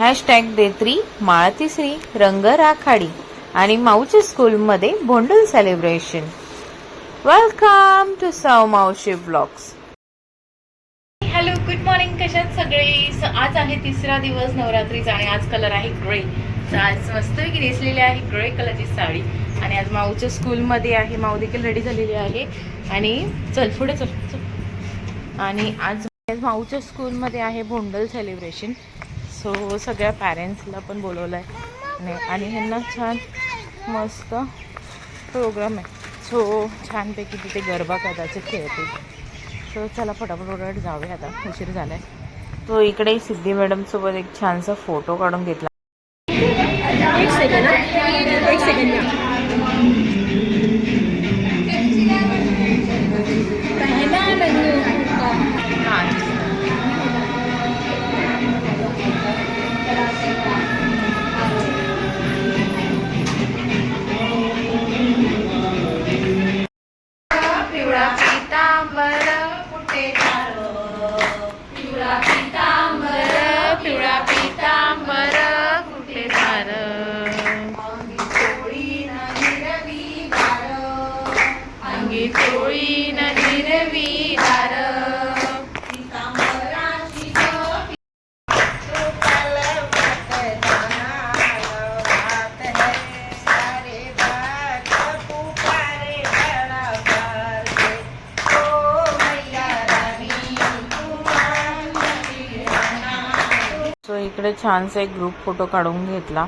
Hashtag देत्री माळ तिसरी रंग राखाडी आणि माऊच्या स्कूलमध्ये भोंडल सेलिब्रेशन वेलकम टू सव मावशी ब्लॉग्स हॅलो गुड मॉर्निंग कशात सगळे? स- आज आहे तिसरा दिवस नवरात्रीचा आणि आज कलर आहे ग्रे तर आज मस्तपैकी नेसलेली आहे ग्रे कलरची साडी. आणि आज माऊच्या स्कूलमध्ये आहे. माऊ देखील रेडी झालेली आहे. आणि चल पुढे चल आणि आज माऊच्या स्कूलमध्ये आहे भोंडल सेलिब्रेशन सो सगळ्या पॅरेंट्सला पण बोलवलं आहे आणि ह्यांना छान मस्त प्रोग्राम आहे. सो छानपैकी तिथे गरबा कदाचित खेळतील. सो चला फटाफट फटाफट जाऊया आता. उशीर आहे तो इकडे सिद्धी मॅडमसोबत एक छानसा फोटो काढून घेतला. एक सेकंड छानसा एक ग्रुप फोटो काढून घेतला.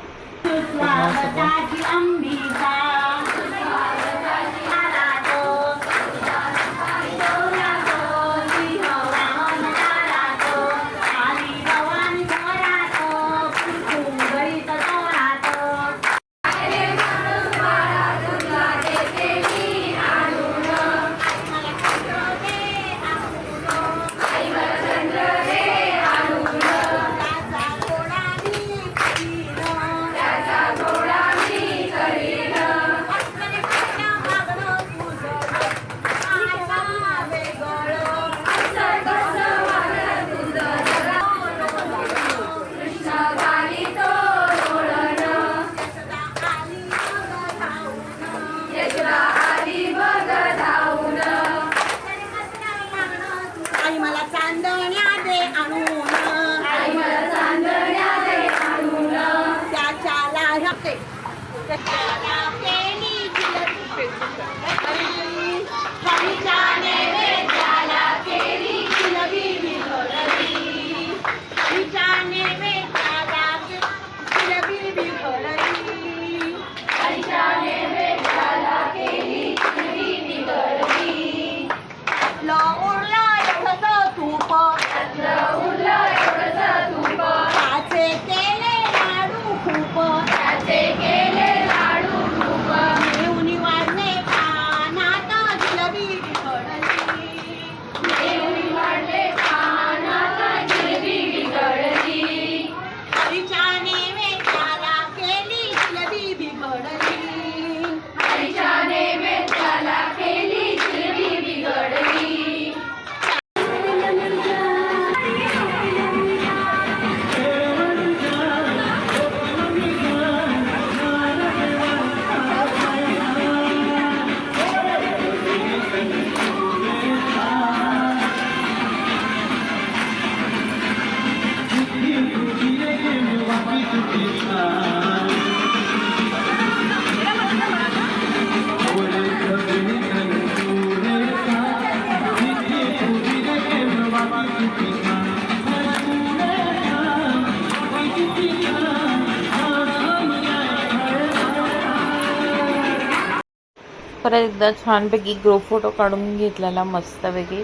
परत एकदा छानपैकी ग्रो फोटो काढून घेतलेला मस्तपैकी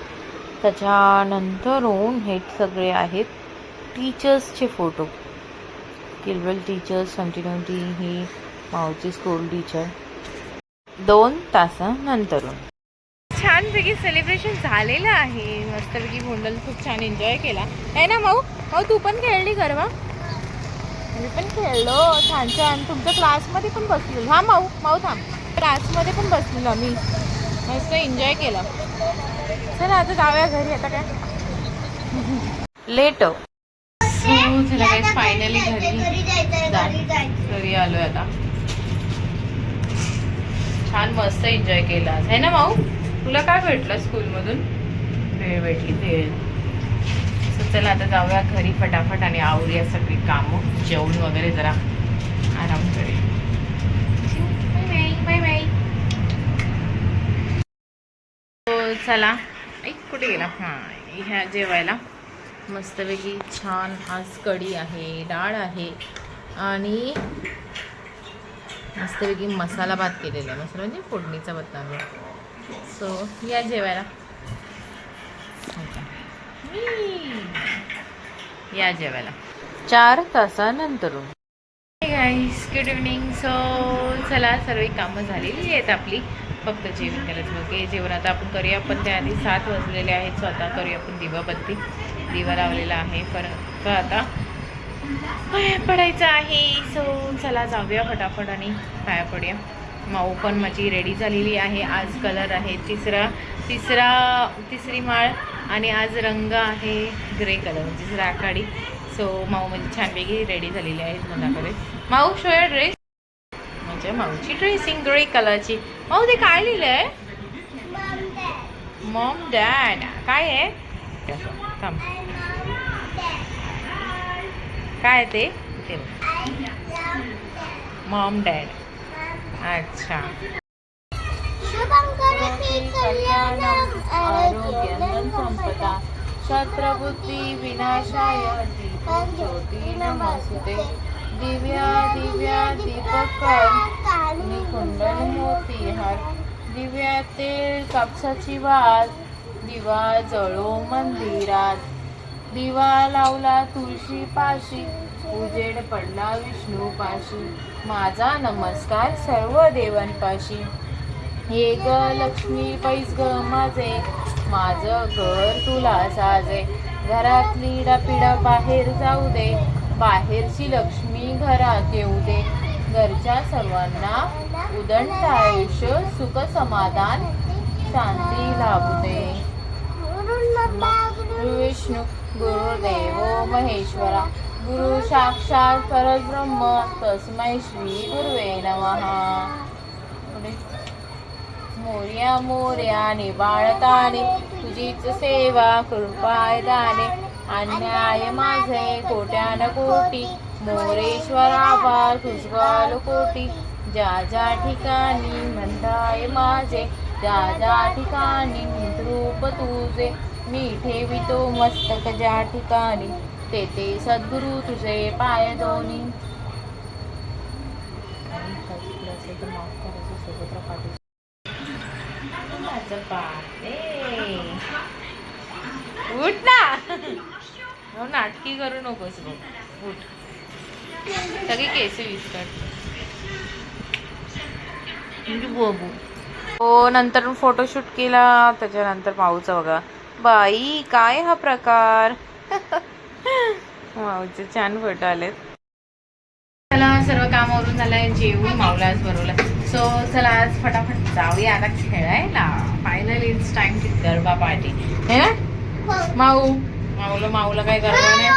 त्याच्यानंतरून हे सगळे आहेत टीचर्सचे फोटो किलवेल टीचर्स कंटिन्युटी ही माऊची स्कूल टीचर दोन तासानंतरून. छानपैकी सेलिब्रेशन झालेलं आहे. मस्तपैकी गोंडल खूप छान एन्जॉय केला. आहे ना भाऊ भाऊ तू पण खेळली गरबा मी पण खेळलो. छान छान. तुमच्या क्लासमध्ये पण बसलो हा माऊ माऊ थांब. क्लासमध्ये पण बसलेलो आम्ही. मस्त एन्जॉय केला. चला आता जाऊया घरी. आता काय? लेट. चला गाईस फायनली घरी घरी जायचंय जा. घरी जायचं घरी आलोय आता. छान मस्त एन्जॉय केला आज. है ना माऊ? तुला काय भेटलं स्कूलमधून? भेळ भेटली भेळ चला आता जाऊया घरी फटाफट आणि आवरूया सगळी कामं. जेवण वगैरे जरा आराम करेल बाय बाय बाय बाय चला ऐक कुठे गेला? हां ह्या जेवायला. मस्तपैकी छान आज कढी आहे डाळ आहे आणि मस्तपैकी मसाला भात केलेला आहे. मसाला म्हणजे फोडणीचा भात तांदूळ सो या जेवायला. या जेवायला. चार तासानंतर गाईस गुड इव्हनिंग सो चला सर्व कामं झालेली आहेत आपली. फक्त जेवण करायचं मग जेवण आता आपण करूया. पण त्याआधी सात वाजलेले आहेत. सो आता करूया आपण दिवाबत्ती दिवा लावलेला आहे. परत आता पाया पडायचं आहे. सो चला जाऊया फटाफट आणि पाया पडूया. माऊ पण माझी रेडी झालेली आहे. आज कलर आहे तिसरा तिसरा तिसरी माळ आणि आज रंग आहे ग्रे कलर म्हणजे राखाडी. सो माऊ म्हणजे छानपैकी रेडी झालेली आहेत मनाकडे माऊ शोया ड्रेस म्हणजे माऊची ड्रेसिंग ग्रे कलरची माऊ ते काय लिहिलं आहे मॉम डॅड काय आहे? थांब. काय ते? मॉम डॅड अच्छा. शुभंकरोति कल्याणं संपदा. शत्रबुद्धी विनाशाय ज्योती नमस्ते दिव्या दिव्या दीपकर कुंडल मोती हार दिव्या तेल कापसाची वाद दिवा जळो मंदिरात। दिवा लावला तुळशी पाशी उजेड पडला विष्णू पाशी। माझा नमस्कार सर्व देवांपाशी। हे ग लक्ष्मी पैस ग माझे माझं घर तुला साजे. घरातली डापिडा बाहेर जाऊ दे. बाहेरची लक्ष्मी घरात येऊ दे. घरच्या सर्वांना उदंड आयुष्य सुख समाधान शांती लाभू दे. विष्णू गुरुदेव महेश्वरा गुरु साक्षात परब्रह्म तस्मै श्री गुरुवे नमः. मोर्या मोर्या बाळताने तुझीच सेवा कृपाय दाने. अन्याय माझे कोट्यान कोटी मोरेश्वरा तुझगाल कोटी. ज्या ज्या ठिकाणी म्हणताय माझे ज्या ज्या ठिकाणी रूप तुझे मी ठेवितो मस्तक ज्या ठिकाणी. तेथे सद्गुरू सद्गुरु तुझे पाय दोन्ही. माझं बापरे उठ ना. हो नाटकी करू नकोस बघ. उठ. सगळी केस विस्कट म्हणजे बघू. हो नंतर फोटोशूट केला त्याच्यानंतर माऊचा बघा. बाई काय हा प्रकार? माऊचे छान फोटो आलेत. त्याला सर्व कामावरून झालंय. जेवून माऊला आज बनवलं सो चला आज फटाफट जाऊया आता खेळायला. Finally it's time to garba party है ना? माऊ. माऊला माऊला काय गरबा नाही.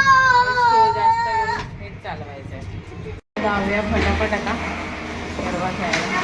जास्त हेच चालवायचंय. जाऊया फटाफट आता. गरबा खेळायला.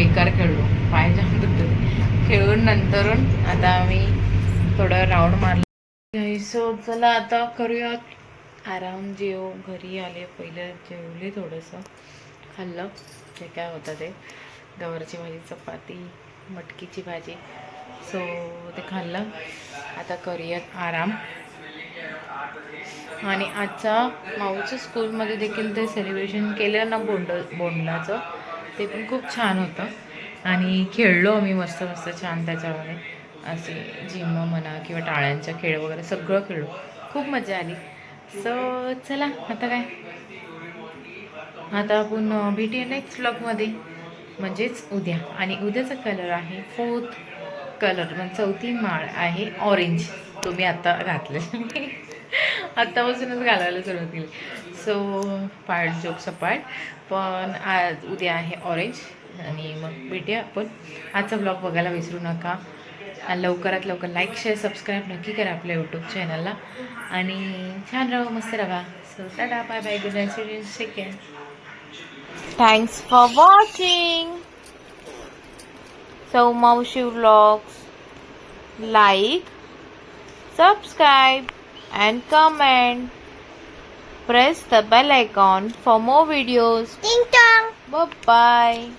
बेकार खेळलो. पाय जाम दुखत खेळून नंतरून आता आम्ही थोडं राऊंड मारलं. सो चला आता करूयात. आराम जेव घरी आले. पहिलं जेवले थोडंसं. खाल्लं. जे काय होतं ते. गवारची भाजी चपाती मटकीची भाजी. सो ते खाल्लं. आता करूयात आराम. आणि आजचा माऊच्या स्कूलमध्ये देखील ते सेलिब्रेशन केलं ना बोंड बोंडलाचं. ते पण खूप छान होतं. आणि खेळलो आम्ही मस्त मस्त छान त्याच्यामध्ये. असे जिम म्हणा किंवा टाळ्यांचा खेळ वगैरे सगळं खेळलो. खूप मजा आली. सो चला आता काय? आता आपण अं, भेटूया नेक्स्ट ब्लॉगमध्ये म्हणजेच उद्या. आणि उद्याचा कलर आहे फोर्थ कलर म्हणजे चौथी माळ आहे ऑरेंज तुम्ही आता घातले आत्तापासूनच घालायला सुरुवात केली. सो पार्ट जोक सपाट पण आज उद्या आहे ऑरेंज आणि मग भेटूया आपण. आजचा ब्लॉग बघायला विसरू नका. आणि लवकरात लवकर लाईक शेअर सबस्क्राईब नक्की करा आपल्या यूट्यूब चॅनलला आणि छान राहा मस्त राहा. So tata bye bye good night take care thanks for watching So Maushi Vlogs. Like subscribe. And comment. Press the bell icon for more videos. Ding dong. Bye bye.